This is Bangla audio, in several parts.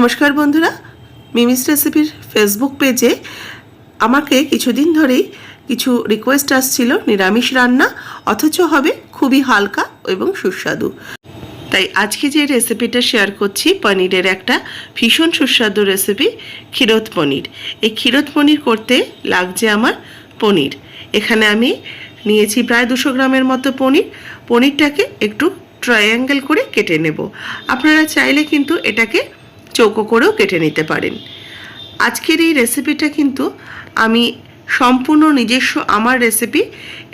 নমস্কার বন্ধুরা, মিমিস রেসিপির ফেসবুক পেজে আমাকে কিছুদিন ধরেই কিছু রিকোয়েস্ট আসছিল নিরামিষ রান্না, অথচ হবে খুবই হালকা এবং সুস্বাদু। তাই আজকে যে রেসিপিটা শেয়ার করছি, পনিরের একটা ভীষণ সুস্বাদু রেসিপি ক্ষীরত পনির। এই ক্ষীরত পনির করতে লাগছে আমার পনির। এখানে আমি নিয়েছি প্রায় দুশো গ্রামের মতো পনির। পনিরটাকে একটু ট্রায়াঙ্গেল করে কেটে নেব। আপনারা চাইলে কিন্তু এটাকে চৌকো করেও কেটে নিতে পারেন। আজকের এই রেসিপিটা কিন্তু আমি সম্পূর্ণ নিজস্ব আমার রেসিপি।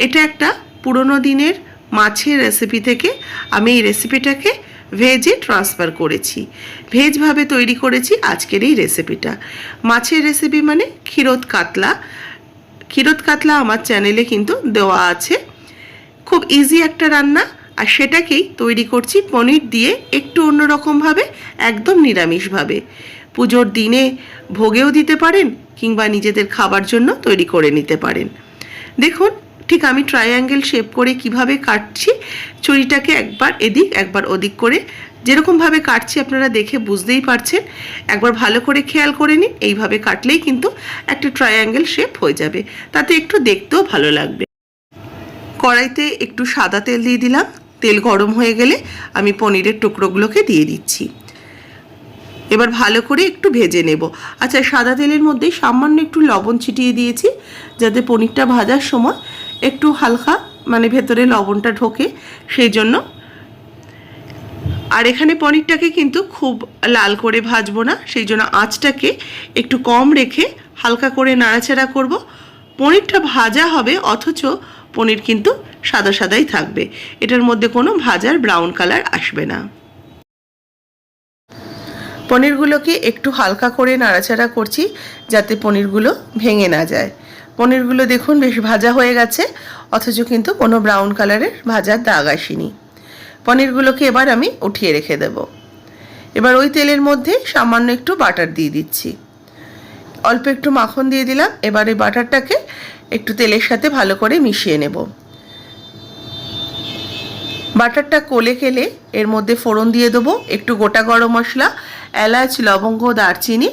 এটা একটা পুরনো দিনের মাছের রেসিপি থেকে আমি এই রেসিপিটাকে ভেজে ট্রান্সফার করেছি। ভেজভাবে তৈরি করেছি আজকের এই রেসিপিটা। মাছের রেসিপি মানে ক্ষীরত কাতলা। ক্ষীরত কাতলা আমার চ্যানেলে কিন্তু দেওয়া আছে। খুব ইজি একটা রান্না। আর সেটাকেই তৈরি করছি পনির দিয়ে একটু অন্যরকমভাবে, একদম নিরামিষভাবে। পুজোর দিনে ভোগেও দিতে পারেন কিংবা নিজেদের খাবার জন্য তৈরি করে নিতে পারেন। দেখুন, ঠিক আমি ট্রায়াঙ্গেল শেপ করে কীভাবে কাটছি ছুরিটাকে একবার এদিক, একবার ওদিক করে যেরকমভাবে কাটছি আপনারা দেখে বুঝতেই পারছেন। একবার ভালো করে খেয়াল করে নিন, এইভাবে কাটলেই কিন্তু একটা ট্রায়াঙ্গেল শেপ হয়ে যাবে। তাতে একটু দেখতেও ভালো লাগবে। কড়াইতে একটু সাদা তেল দিয়ে দিলাম। তেল গরম হয়ে গেলে আমি পনিরের টুকরোগুলোকে দিয়ে দিচ্ছি। এবার ভালো করে একটু ভেজে নেব। আচ্ছা সাদা তেলের মধ্যে সামান্য একটু লবণ ছিটিয়ে দিয়েছি, যাতে পনিরটা ভাজার সময় একটু হালকা মানে ভেতরে লবণটা ঢোকে, সেই জন্য। আর এখানে পনিরটাকে কিন্তু খুব লাল করে ভাজবো না, সেই জন্য আঁচটাকে একটু কম রেখে হালকা করে নাড়াচাড়া করব। পনিরটা ভাজা হবে, অথচ পনির কিন্তু সাদা সাদাই থাকবে। এটার মধ্যে কোনো ভাজার ব্রাউন কালার আসবে না। পনিরগুলোকে একটু হালকা করে নাড়াচাড়া করছি যাতে পনিরগুলো ভেঙে না যায়। পনিরগুলো দেখুন বেশ ভাজা হয়ে গেছে, অথচ কিন্তু কোনো ব্রাউন কালারের ভাজার দাগ আসেনি। পনিরগুলোকে এবার আমি উঠিয়ে রেখে দেব। এবার ওই তেলের মধ্যে সামান্য একটু বাটার দিয়ে দিচ্ছি। অল্প একটু মাখন দিয়ে দিলাম, এবার এই বাটারটাকে একটু তেলের সাথে ভালো করে মিশিয়ে নেব। বাটারটা কোলে কেলে এর মধ্যে ফোড়ন দিয়ে দেবো, একটু গোটা গরম মশলা, এলাচ, লবঙ্গ, দারচিনি।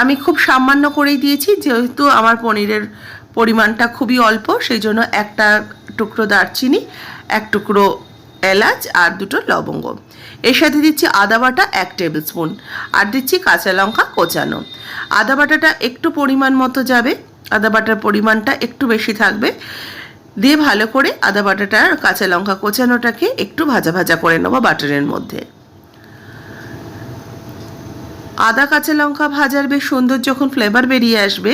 আমি খুব সামান্য করেই দিয়েছি, যেহেতু আমার পনিরের পরিমাণটা খুবই অল্প, সেই জন্য একটা টুকরো দারচিনি, এক টুকরো এলাচ আর দুটো লবঙ্গ। এর সাথে দিচ্ছি আদা বাটা এক টেবিল স্পুন, আর দিচ্ছি কাঁচা লঙ্কা কোচানো। আদা বাটাটা একটু পরিমাণ মতো যাবে আদা বাটার পরিমাণটা একটু বেশি থাকবে। দিয়ে ভালো করে আদা বাটাটা আর কাঁচা লঙ্কা কোচানোটাকে একটু ভাজা ভাজা করে নেব বাটারের মধ্যে। আদা কাঁচা লঙ্কা ভাজার বেশ সুন্দর যখন ফ্লেভার বেরিয়ে আসবে,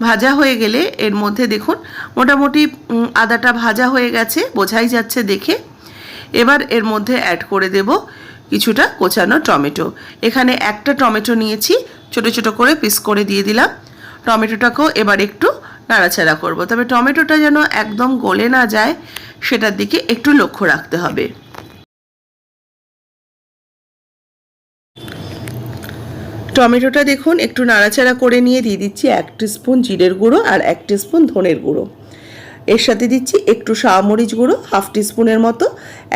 ভাজা হয়ে গেলে এর মধ্যে দেখুন মোটামুটি আদাটা ভাজা হয়ে গেছে, বোঝাই যাচ্ছে দেখে। এবার এর মধ্যে অ্যাড করে দেব কিছুটা কোচানো টমেটো। এখানে একটা টমেটো নিয়েছি, ছোট ছোট করে পিস করে দিয়ে দিলাম। টমেটোটাকেও এবার একটু নাড়াচাড়া করব। তবে টমেটোটা যেন একদম গলে না যায়, সেটার দিকে একটু লক্ষ্য রাখতে হবে। টমেটোটা দেখুন, একটু নাড়াচাড়া করে নিয়ে দিয়ে দিচ্ছি এক স্পুন জিরের গুঁড়ো আর এক স্পুন ধনের গুঁড়ো। এর সাথে দিচ্ছি একটু মরিচ গুঁড়ো, হাফ স্পুনের মতো,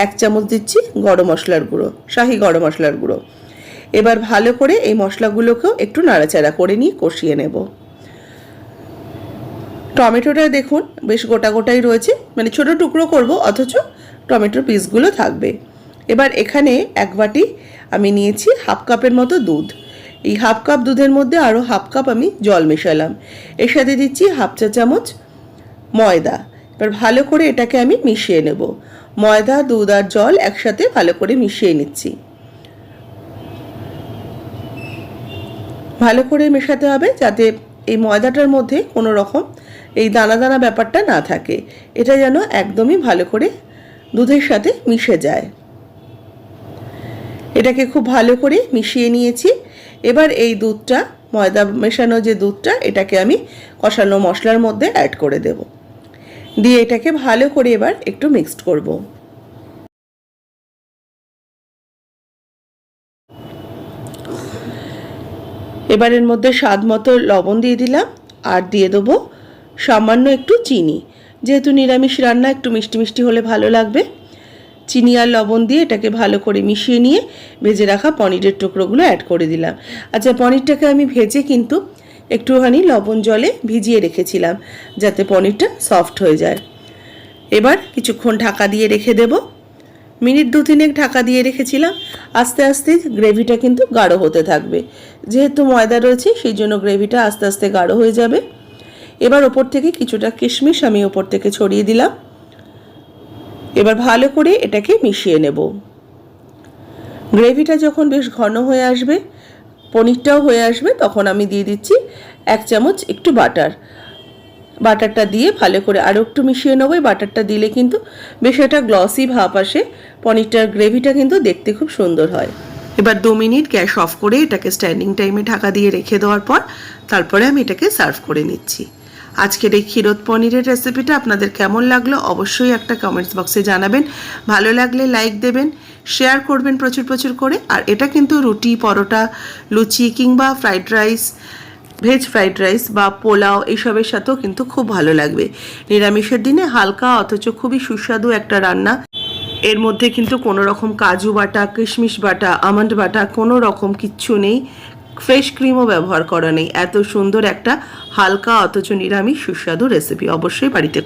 এক চামচ দিচ্ছি গরম মশলার গুঁড়ো, শাহি গরম মশলার গুঁড়ো। এবার ভালো করে এই মশলাগুলোকেও একটু নাড়াচাড়া করে নিয়ে কষিয়ে নেব। টমেটোটা দেখুন, বেশ গোটা গোটাই রয়েছে। মানে ছোট টুকরো করব, অথচ টমেটোর পিসগুলো থাকবে। এবার এখানে এক বাটি আমি নিয়েছি হাফ কাপের মতো দুধ। এই হাফ কাপ দুধের মধ্যে আরও হাফ কাপ আমি জল মেশালাম। এর সাথে দিচ্ছি হাফ চা চামচ ময়দা। এবার ভালো করে এটাকে আমি মিশিয়ে নেব। ময়দা, দুধ আর জল একসাথে ভালো করে মিশিয়ে নিচ্ছি। ভালো করে মেশাতে হবে যাতে এই ময়দাটার মধ্যে কোনো রকম এই দানা দানা ব্যাপারটা না থাকে। এটা যেন একদমই ভালো করে দুধের সাথে মিশে যায়। এটাকে খুব ভালো করে মিশিয়ে নিয়েছি। এবার এই দুধটা, ময়দা মেশানো যে দুধটা, এটাকে আমি কষানো মশলার মধ্যে অ্যাড করে দেব। দিয়ে এটাকে ভালো করে এবার একটু মিক্সড করব। এবার এর মধ্যে স্বাদ মতো লবণ দিয়ে দিলাম। আর দিয়ে দেবো সামান্য একটু চিনি। যেহেতু নিরামিষ রান্না, একটু মিষ্টি মিষ্টি হলে ভালো লাগবে। চিনি আর লবণ দিয়ে এটাকে ভালো করে মিশিয়ে নিয়ে ভেজে রাখা পনিরের টুকরোগুলো অ্যাড করে দিলাম। আচ্ছা পনিরটাকে আমি ভেজে কিন্তু একটুখানি লবণ জলে ভিজিয়ে রেখেছিলাম যাতে পনিরটা সফট হয়ে যায়। এবার কিছুক্ষণ ঢাকা দিয়ে রেখে দেব। মিনিট দু তিনেক ঢাকা দিয়ে রেখেছিলাম। আস্তে আস্তে গ্রেভিটা কিন্তু গাঢ় হতে থাকবে। যেহেতু ময়দা রয়েছে, সেই জন্য গ্রেভিটা আস্তে আস্তে গাঢ় হয়ে যাবে। এবার ওপর থেকে কিছুটা কিশমিশ আমি ওপর থেকে ছড়িয়ে দিলাম। এবার ভালো করে এটাকে মিশিয়ে নেব। গ্রেভিটা যখন বেশ ঘন হয়ে আসবে, পনিরটাও হয়ে আসবে, তখন আমি দিয়ে দিচ্ছি এক চামচ একটু বাটার। বাটারটা দিয়ে ভালো করে আরও একটু মিশিয়ে নেব। এই বাটারটা দিলে কিন্তু বেশ একটা গ্লসি ভাব আসে। পনিরটার গ্রেভিটা কিন্তু দেখতে খুব সুন্দর হয়। এবার দু মিনিট গ্যাস অফ করে এটাকে স্ট্যান্ডিং টাইমে ঢাকা দিয়ে রেখে দেওয়ার পর, তারপরে আমি এটাকে সার্ভ করে নিচ্ছি। আজকের এই ক্ষীরোদ পনিরের রেসিপিটা আপনাদের কেমন লাগল অবশ্যই একটা কমেন্টস বক্সে জানাবেন। ভালো লাগলে লাইক দেবেন শেয়ার করবেন প্রচুর প্রচুর করে। আর এটা কিন্তু রুটি, পরোটা, লুচি কিংবা fried rice veg fried rice বা পোলাও এইসবের সাথেও কিন্তু খুব ভালো লাগবে। নিরামিষের দিনে হালকা অথচ খুবই সুস্বাদু একটা রান্না। এর মধ্যে কিন্তু কোনো রকম কাজু বাটা, কিশমিশ বাটা, আমন্ড বাটা কোনো রকম কিচ্ছু নেই। ফ্রেশ ক্রিমও ব্যবহার করা নেই। এত সুন্দর একটা হালকা অথচ নিরামিষ সুস্বাদু রেসিপি অবশ্যই বাড়িতে